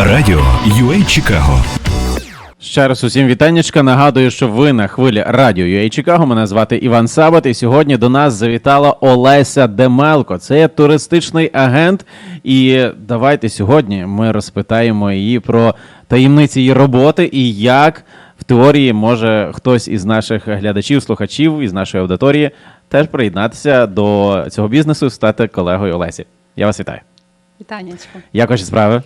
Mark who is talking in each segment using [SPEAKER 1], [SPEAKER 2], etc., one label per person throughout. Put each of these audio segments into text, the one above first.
[SPEAKER 1] Радіо UA Чикаго.
[SPEAKER 2] Ще раз усім вітаннячка. Нагадую, що ви на хвилі радіо UA Чикаго. Мене звати Іван Сабат, і сьогодні до нас завітала Олеся Демелко. Це є туристичний агент. І давайте сьогодні ми розпитаємо її про таємниці її роботи і як в теорії може хтось із наших глядачів, слухачів із нашої аудиторії теж приєднатися до цього бізнесу, стати колегою Олесі. Я вас вітаю.
[SPEAKER 3] Вітанечко.
[SPEAKER 2] Як ваші справи?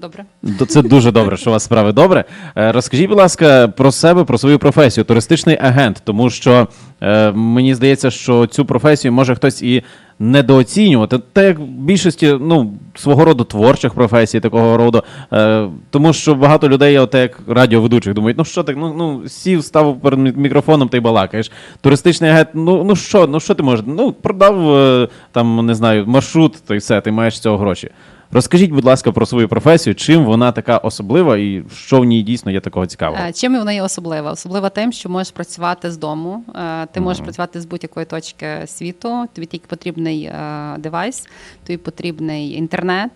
[SPEAKER 3] Добре.
[SPEAKER 2] Д- Це дуже добре, що у вас справи добре. Е, Розкажіть, будь ласка, про себе, про свою професію, туристичний агент, тому що е, мені здається, що цю професію може хтось і недооцінювати. Та як в більшості ну, свого роду творчих професій, такого роду. Е, тому що багато людей, от як радіоведучих, думають, ну що ти, ну, ну сів, став перед мі- мікрофоном та й балакаєш. Туристичний агент, ну, ну що, ну що ти можеш? Ну, продав там, не знаю, маршрут, то й все, ти маєш цього гроші. Розкажіть, будь ласка, про свою професію, чим вона така особлива і що в ній дійсно є такого цікавого.
[SPEAKER 3] Е, Чим вона є особлива? Особлива тим, що можеш працювати з дому. Е, Ти можеш працювати з будь-якої точки світу. Тобі тільки потрібний е, девайс, тобі потрібний інтернет.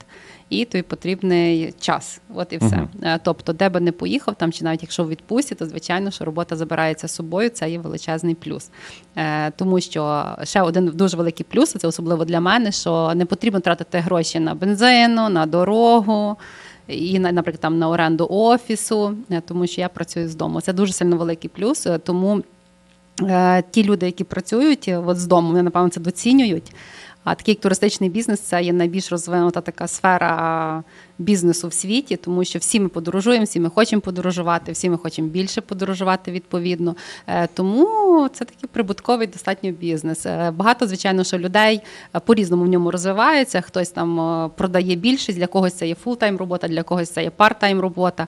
[SPEAKER 3] І тобі потрібний час, от і все. Е, Тобто, де би не поїхав, там чи навіть якщо в відпустці, то звичайно, що робота забирається з собою. Це є величезний плюс. Е, Тому що ще один дуже великий плюс, це особливо для мене, що не потрібно тратити гроші на бензину, на дорогу. І на- наприклад, там на оренду офісу, е, тому що я працюю з дому. Це дуже сильно великий плюс. Тому е, ті люди, які працюють от з дому, вони напевно це доцінюють. А такий як туристичний бізнес це є найбільш розвинута така сфера бізнесу в світі, тому що всі ми подорожуємо, всі ми хочемо подорожувати, всі ми хочемо більше подорожувати відповідно. Е, Тому це такий прибутковий достатньо бізнес. Е, Багато, звичайно, що людей е, по-різному в ньому розвивається. Хтось там продає більшість, для когось це є фултайм робота, для когось це є парт-тайм робота.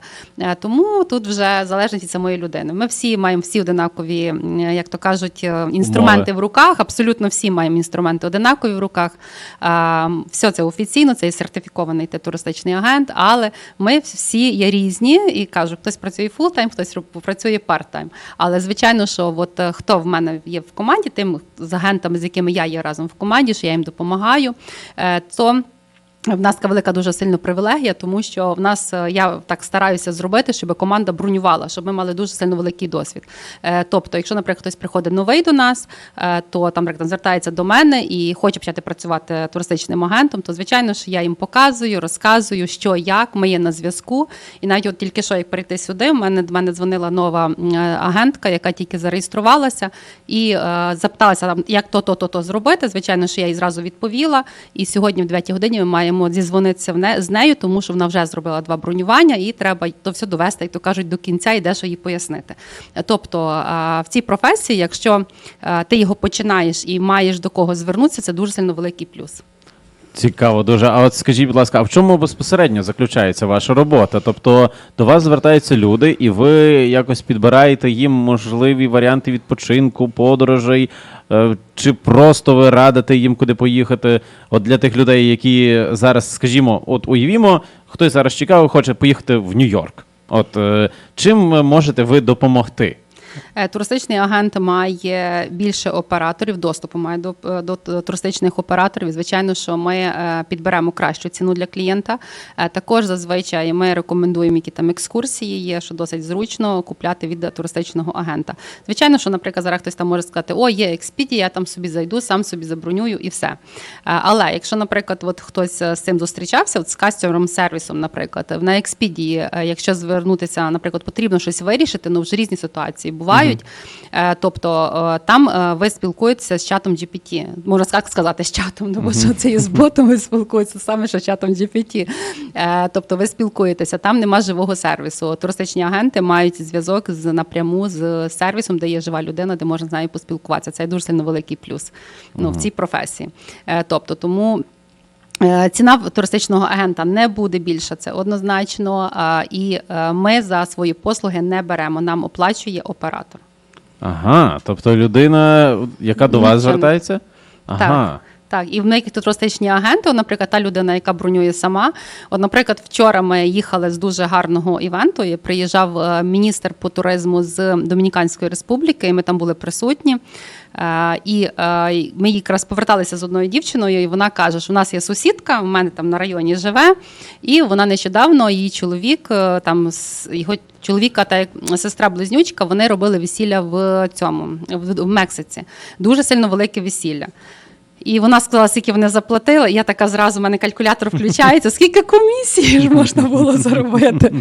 [SPEAKER 3] Тому тут вже залежить від самої людини. Ми всі маємо всі одинакові, як то кажуть, інструменти
[SPEAKER 2] Умови.
[SPEAKER 3] в руках. Абсолютно всі маємо інструменти одинакові в руках. Все це офіційно, це є сертифікований те туристичний агент, але ми всі є різні і кажу, хтось працює фултайм, хтось працює парт-тайм. Але звичайно, що от е, хто в мене є в команді, тим з агентами, з якими я є разом в команді, що я їм допомагаю, е, то. В нас така велика дуже сильно привілегія, тому що в нас е, я так стараюся зробити, щоб команда бронювала, щоб ми мали дуже сильно великий досвід. Е, Тобто, якщо, наприклад, хтось приходить новий до нас, е, то там наприклад, звертається до мене і хоче почати працювати туристичним агентом, то звичайно ж я їм показую, розказую, що як ми є на зв'язку. І навіть от тільки що як прийти сюди, в мене до мене дзвонила нова агентка, яка тільки зареєструвалася, і запиталася там, як то, то, то, то зробити. Звичайно, що я їй зразу відповіла. І сьогодні, в 9 годині, ми маємо зізвонитися в не- з нею, тому що вона вже зробила два бронювання, і треба то все довести, як то кажуть, до кінця і де що їй пояснити. Тобто в цій професії, якщо ти його починаєш і маєш до кого звернутися, це дуже сильно великий плюс.
[SPEAKER 2] Цікаво дуже. А от скажіть, будь ласка, а в чому безпосередньо заключається ваша робота? Тобто до вас звертаються люди, і ви якось підбираєте їм можливі варіанти відпочинку, подорожей, е, чи просто ви радите їм куди поїхати? От для тих людей, які зараз, скажімо, от уявімо, хтось зараз чекав, хоче поїхати в Нью-Йорк. От е, чим можете ви допомогти?
[SPEAKER 3] Е, Туристичний агент має більше операторів, доступу має до, е, до туристичних операторів. І, Звичайно, що ми е, підберемо кращу ціну для клієнта. Також зазвичай ми рекомендуємо, які там екскурсії є, що досить зручно купляти від туристичного агента. Звичайно, що, наприклад, зараз хтось там може сказати, о, є Expedia, я там собі зайду, сам собі забронюю і все. Але якщо, наприклад, от хтось з цим зустрічався, от з кастомером сервісом, наприклад, на Expedia, е, якщо звернутися, наприклад, потрібно щось вирішити, ну вже різні ситуації бувають. Е, Тобто е, там е, ви спілкуєтеся з чатом GPT. Можна так сказати, з чатом, тому що це і з ботом ви спілкуєтеся саме що з чатом GPT. Е, Тобто ви спілкуєтеся, там нема живого сервісу. Туристичні агенти мають зв'язок з напряму з сервісом, де є жива людина, де можна з нею поспілкуватися. Це дуже сильно великий плюс ну, в цій професії. Е, Тобто, тому. Е, Ціна туристичного агента не буде більша, це однозначно. І е, ми за свої послуги не беремо. Нам оплачує оператор.
[SPEAKER 2] Ага, тобто людина, яка до вас звертається? Ага.
[SPEAKER 3] Так, і в тут туристичні агенти, наприклад, та людина, яка бронює сама. От, наприклад, вчора ми їхали з дуже гарного івенту. І приїжджав е, міністр по туризму з Домініканської республіки, і ми там були присутні. Е, І е, ми якраз поверталися з одною дівчиною, і вона каже, що у нас є сусідка, в мене там на районі живе, і вона нещодавно, її чоловік, там його чоловіка та сестра близнючка, вони робили весілля в цьому в, в Мексиці. Дуже сильно велике весілля. І вона сказала, скільки вони заплатили. Я така зразу, в мене калькулятор включається, скільки комісії ж можна було заробити.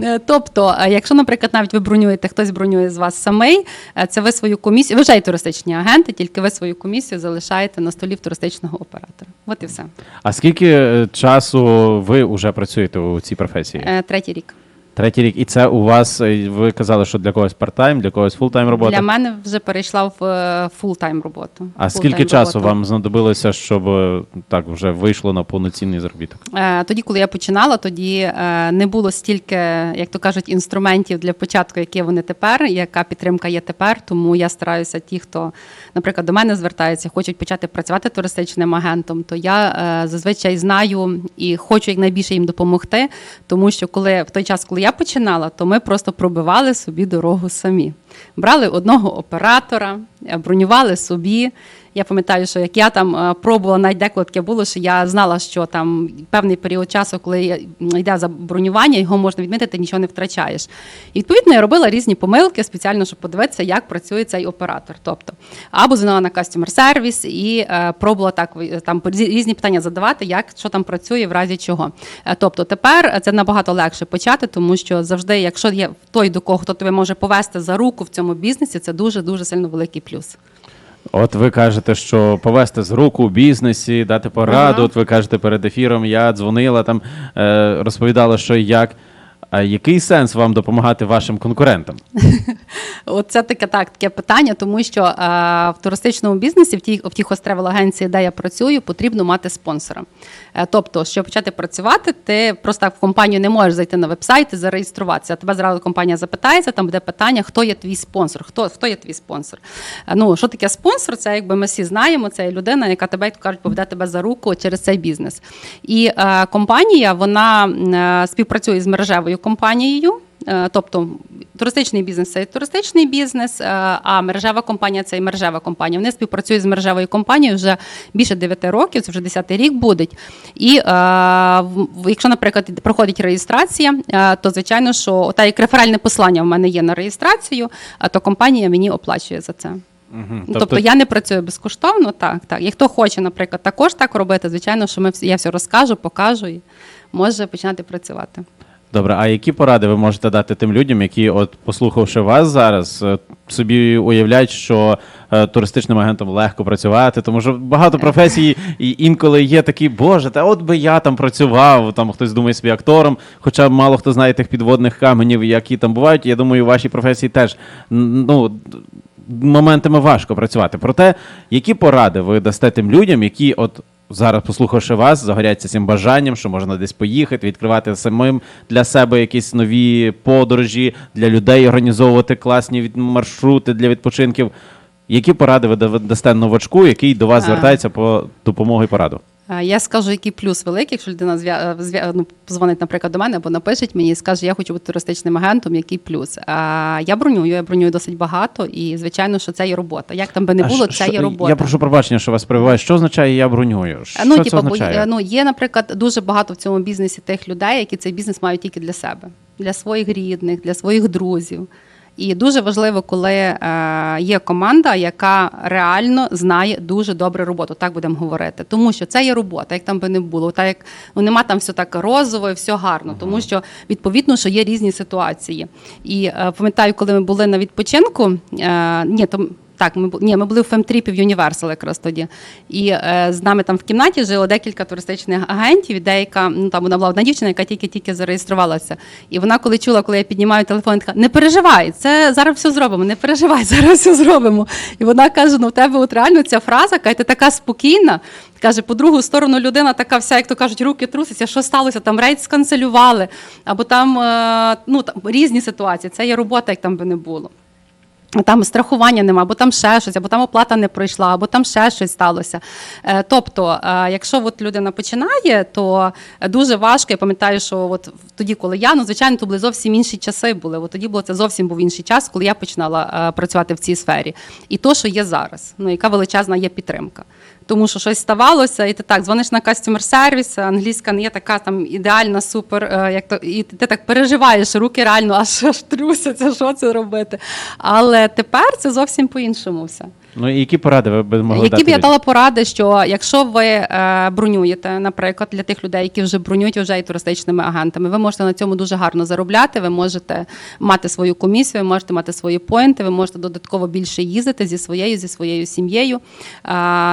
[SPEAKER 3] Е, Тобто, е, якщо, наприклад, навіть ви бронюєте, хтось бронює з вас самий, е, це ви свою комісію, ви вже й туристичні агенти, тільки ви свою комісію залишаєте на столі в туристичного оператора. От і все.
[SPEAKER 2] А скільки часу ви вже працюєте у цій професії?
[SPEAKER 3] Третій рік.
[SPEAKER 2] Третій рік. І це у вас, е, ви казали, що для когось парт-тайм, для когось фултайм робота.
[SPEAKER 3] Для мене вже перейшла в е, фултайм роботу.
[SPEAKER 2] А скільки часу
[SPEAKER 3] роботу.
[SPEAKER 2] вам знадобилося, щоб е, так вже вийшло на повноцінний заробіток?
[SPEAKER 3] Е, Тоді, коли я починала, тоді е, не було стільки, як то кажуть, інструментів для початку, які вони тепер, яка підтримка є тепер. Тому я стараюся, ті, хто, наприклад, до мене звертаються, хочуть почати працювати туристичним агентом, то я е, зазвичай знаю і хочу якнайбільше їм допомогти, тому що коли в той час, коли я починала, то ми просто пробивали собі дорогу самі. Брали одного оператора, бронювали собі. Я пам'ятаю, що як я там е, пробувала, навіть деколи було, що я знала, що там певний період часу, коли йде за бронювання, його можна відмітити, нічого не втрачаєш. І відповідно я робила різні помилки спеціально, щоб подивитися, як працює цей оператор. Тобто, або дзвонила на customer сервіс і е, пробувала так там різні- питання задавати, як що там працює, в разі чого. Е, Тобто, тепер це набагато легше почати, тому що завжди, якщо є той, до кого хто тебе може повести за руку в цьому бізнесі, це дуже дуже сильно великий плюс.
[SPEAKER 2] От ви кажете, що повести з руку у бізнесі, дати пораду.
[SPEAKER 3] Ага.
[SPEAKER 2] От ви кажете перед ефіром, я дзвонила там, е, розповідала, що і як. А який сенс вам допомагати вашим конкурентам?
[SPEAKER 3] Оце таке так, таке питання, тому що е, в туристичному бізнесі, в тій в тій хостревел агенції, де я працюю, потрібно мати спонсора. Е, тобто, щоб почати працювати, ти просто так в компанію не можеш зайти на веб-сайт і зареєструватися. Тебе зразу компанія запитається, там буде питання, хто є твій спонсор, хто, хто є твій спонсор. Е, ну, що таке спонсор? Це якби ми всі знаємо, це людина, яка тебе, кажуть, поведе тебе за руку через цей бізнес. І е, компанія вона е, співпрацює з мережевою компанією. Е, Тобто туристичний бізнес це туристичний бізнес, е, а мережева компанія це і мережева компанія. Вони співпрацюють з мережевою компанією вже більше 9 років, це вже 10 рік буде. І е, якщо, наприклад, проходить реєстрація, то звичайно, що та як реферальне послання в мене є на реєстрацію, то компанія мені оплачує за це.
[SPEAKER 2] Мгм.
[SPEAKER 3] Ну, Тобто, я не працюю безкоштовно, так, так. І хто хоче, наприклад, також так робити, звичайно, що ми я все розкажу, покажу і може починати працювати.
[SPEAKER 2] Добре, а які поради ви можете дати тим людям, які, от послухавши вас зараз, е, собі уявляють, що е, туристичним агентом легко працювати, тому що багато професій, і інколи є такі, боже, та от би я там працював, там хтось думає собі актором, хоча мало хто знає тих підводних каменів, які там бувають. Я думаю, у вашій професії теж ну, моментами важко працювати. Проте, які поради ви дасте тим людям, які от зараз, послухавши вас, загоряться цим бажанням, що можна десь поїхати, відкривати самим для себе якісь нові подорожі, для людей організовувати класні маршрути для відпочинків. Які поради ви да- дасте новачку, який до вас звертається по допомогу і пораду?
[SPEAKER 3] Е, Я скажу, який плюс великий, якщо людина зв'я- ну, дзвонить, наприклад, до мене або напишеть мені і скаже, я хочу бути туристичним агентом, який плюс. А, я бронюю, я бронюю досить багато, і звичайно, що це є робота. Як там би не було,
[SPEAKER 2] що-
[SPEAKER 3] це
[SPEAKER 2] що-
[SPEAKER 3] є робота.
[SPEAKER 2] Я прошу пробачення, що вас перебиваю. Що означає я бронюю? Що
[SPEAKER 3] Ну,
[SPEAKER 2] це
[SPEAKER 3] типу, бо,
[SPEAKER 2] означає?
[SPEAKER 3] е, ну, є, наприклад, дуже багато в цьому бізнесі тих людей, які цей бізнес мають тільки для себе, для своїх рідних, для своїх друзів. І дуже важливо, коли е, є команда, яка реально знає дуже добре роботу, так будемо говорити. Тому що це є робота, як там би не було. Так як ну нема там все так розово і все гарно, тому що відповідно, що є різні ситуації. І е, пам'ятаю, коли ми були на відпочинку, е, ні, то так, ми ні, ми були в фемтріпі в Universal якраз тоді. І е, з нами там в кімнаті жило декілька туристичних агентів. Деяка ну там вона була одна дівчина, яка тільки-тільки зареєструвалася. І вона, коли чула, коли я піднімаю телефон, така не переживай, це зараз все зробимо. Не переживай, зараз все зробимо. І вона каже: ну в тебе от реально ця фраза, каже, ти така спокійна. Каже, по другу сторону людина така вся, як то кажуть, руки трусяться, що сталося? Там рейд сканцелювали, або там, е, ну, там різні ситуації. Це є робота, як там би не було. Там страхування нема, або там ще щось, або там оплата не пройшла, або там ще щось сталося. Е, Тобто, е, якщо от людина починає, то дуже важко. Я пам'ятаю, що от тоді, коли я, ну звичайно, то були зовсім інші часи були. От тоді було це зовсім був інший час, коли я починала е, працювати в цій сфері. І то, що є зараз, ну яка величезна є підтримка. Тому що щось ставалося, і ти так дзвониш на кастомер сервіс, англійська не є така там ідеальна, супер, е, як то і ти так переживаєш, руки реально аж, аж трусяться, що це робити. Але тепер це зовсім по-іншому все.
[SPEAKER 2] Ну і які поради ви б могли
[SPEAKER 3] Які
[SPEAKER 2] дати?
[SPEAKER 3] б я
[SPEAKER 2] людям?
[SPEAKER 3] дала поради, що якщо ви е, бронюєте, наприклад, для тих людей, які вже бронюють, вже і туристичними агентами, ви можете на цьому дуже гарно заробляти. Ви можете мати свою комісію, ви можете мати свої поінти, ви можете додатково більше їздити зі своєю, зі своєю сім'єю. Е,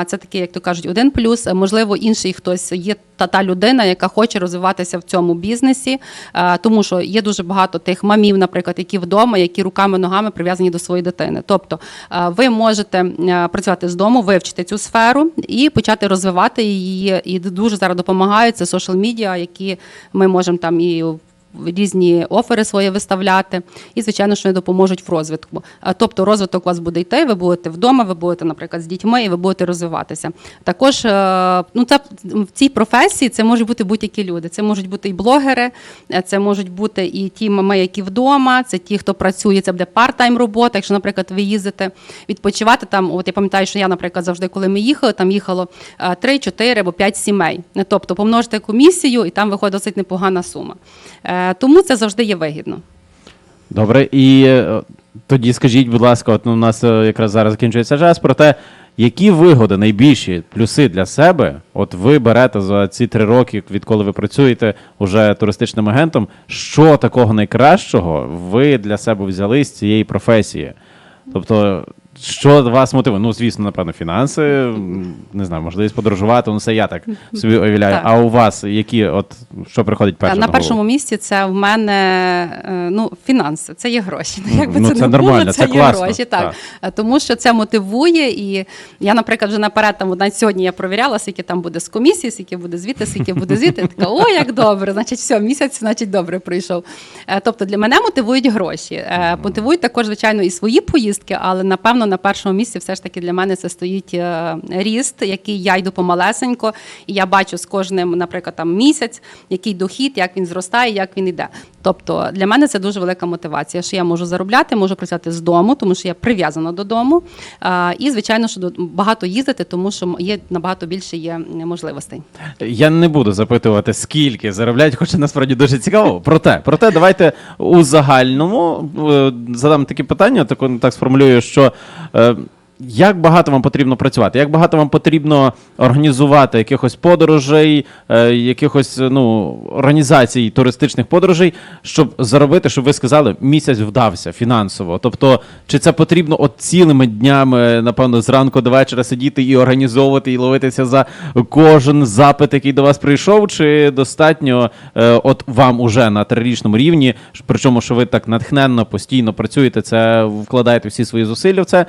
[SPEAKER 3] це такий, як то кажуть, один плюс. Можливо, інший хтось є та та людина, яка хоче розвиватися в цьому бізнесі, е, тому що є дуже багато тих мамів, наприклад, які вдома, які руками ногами прив'язані до своєї дитини. Тобто е, ви можете е, працювати з дому, вивчити цю сферу і почати розвивати її. І дуже зараз допомагають це соціал медіа, які ми можемо там і різні офери свої виставляти, і звичайно, що вони допоможуть в розвитку. Тобто розвиток у вас буде йти, ви будете вдома, ви будете, наприклад, з дітьми, і ви будете розвиватися. Також е, ну це в цій професії це можуть бути будь-які люди. Це можуть бути і блогери, е, це можуть бути і ті мами, які вдома, це ті, хто працює, це буде парт-тайм робота. Якщо, наприклад, ви їздите відпочивати там. От я пам'ятаю, що я, наприклад, завжди, коли ми їхали, там їхало 3, 4 або 5 сімей. Тобто помножте комісію, і там виходить досить непогана сума. Тому це завжди є вигідно.
[SPEAKER 2] Добре, і е, тоді скажіть, будь ласка, от ну, у нас е, якраз зараз закінчується час про те, які вигоди, найбільші плюси для себе, от ви берете за ці три роки, відколи ви працюєте уже туристичним агентом, що такого найкращого ви для себе взяли з цієї професії? Тобто, що вас мотивує? Ну, звісно, напевно, фінанси, не знаю, можливість подорожувати, ну це я так собі уявляю.
[SPEAKER 3] Так.
[SPEAKER 2] А у вас які, от що приходить перше?
[SPEAKER 3] на
[SPEAKER 2] голову?
[SPEAKER 3] першому місці це в мене е, ну, фінанси, це є гроші. Ну, Якби
[SPEAKER 2] Ну,
[SPEAKER 3] це,
[SPEAKER 2] це
[SPEAKER 3] не
[SPEAKER 2] нормально,
[SPEAKER 3] було,
[SPEAKER 2] це
[SPEAKER 3] це, є
[SPEAKER 2] класно,
[SPEAKER 3] гроші. Так.
[SPEAKER 2] так.
[SPEAKER 3] Е, Тому що це мотивує. І я, наприклад, вже наперед там навіть сьогодні я провіряла, скільки там буде з комісії, скільки буде звіти, скільки буде звіти. Я така, о, як добре, значить, все, місяць, значить, добре прийшов. Е, Тобто для мене мотивують гроші. Мотивують також, звичайно, і свої поїздки, але напевно на першому місці все ж таки для мене це стоїть е, ріст, який я йду помалесенько, і я бачу з кожним, наприклад, там місяць, який дохід, як він зростає, як він йде. Тобто для мене це дуже велика мотивація, що я можу заробляти, можу працювати з дому, тому що я прив'язана до дому. А, І звичайно, що багато їздити, тому що є набагато більше є можливостей.
[SPEAKER 2] Я не буду запитувати, скільки заробляють, хоча насправді дуже цікаво. Проте, проте, давайте у загальному е, задам такі питання, так, так сформулюю, що. Е, як багато вам потрібно працювати? Як багато вам потрібно організувати якихось подорожей, е, якихось ну, організацій туристичних подорожей, щоб заробити, щоб ви сказали, місяць вдався фінансово? Тобто, чи це потрібно от цілими днями, напевно, зранку до вечора сидіти і організовувати, і ловитися за кожен запит, який до вас прийшов, чи достатньо е, от вам уже на трирічному рівні, причому, що ви так натхненно постійно працюєте, це вкладаєте всі свої зусилля в це.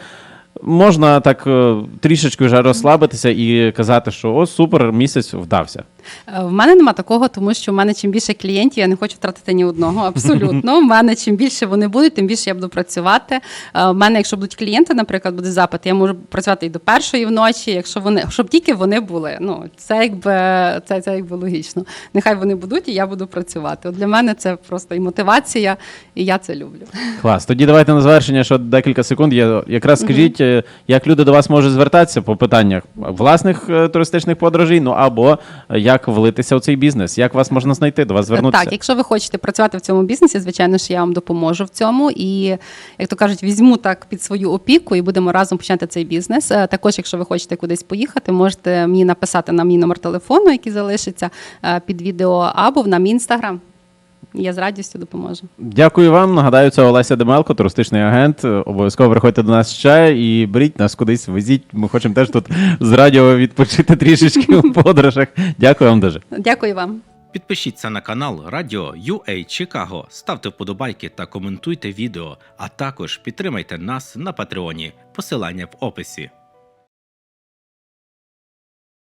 [SPEAKER 2] Можна так е, трішечки вже розслабитися і казати, що о, супер, місяць вдався.
[SPEAKER 3] Е, В мене нема такого, тому що в мене чим більше клієнтів, я не хочу втратити ні одного. Абсолютно. В мене чим більше вони будуть, тим більше я буду працювати. Е, В мене, якщо будуть клієнти, наприклад, буде запит, я можу працювати і до першої вночі, якщо вони, щоб тільки вони були. Ну це якби це, це якби логічно. Нехай вони будуть, і я буду працювати. От для мене це просто і мотивація, і я це люблю.
[SPEAKER 2] Клас. Тоді давайте на завершення, що декілька секунд. є. якраз скажіть, е, як люди до вас можуть звертатися по питаннях власних туристичних подорожей, ну або е, як влитися у цей бізнес, як вас можна знайти, до вас звернутися.
[SPEAKER 3] Так, якщо ви хочете працювати в цьому бізнесі, звичайно ж, я вам допоможу в цьому. І, як то кажуть, візьму так під свою опіку і будемо разом починати цей бізнес. Е, Також, якщо ви хочете кудись поїхати, можете мені написати на мій номер телефону, який залишиться е, під відео, або на мій інстаграм. Я з радістю допоможу.
[SPEAKER 2] Дякую вам. Нагадаю, це Олеся Демелко, туристичний агент. Обов'язково приходьте до нас ще і беріть нас кудись, везіть. Ми хочемо теж тут з радіо відпочити трішечки у подорожах. Дякую вам дуже.
[SPEAKER 3] Дякую вам.
[SPEAKER 4] Підпишіться на канал Радіо UA Чикаго, ставте вподобайки та коментуйте відео, а також підтримайте нас на Патреоні. Посилання в описі.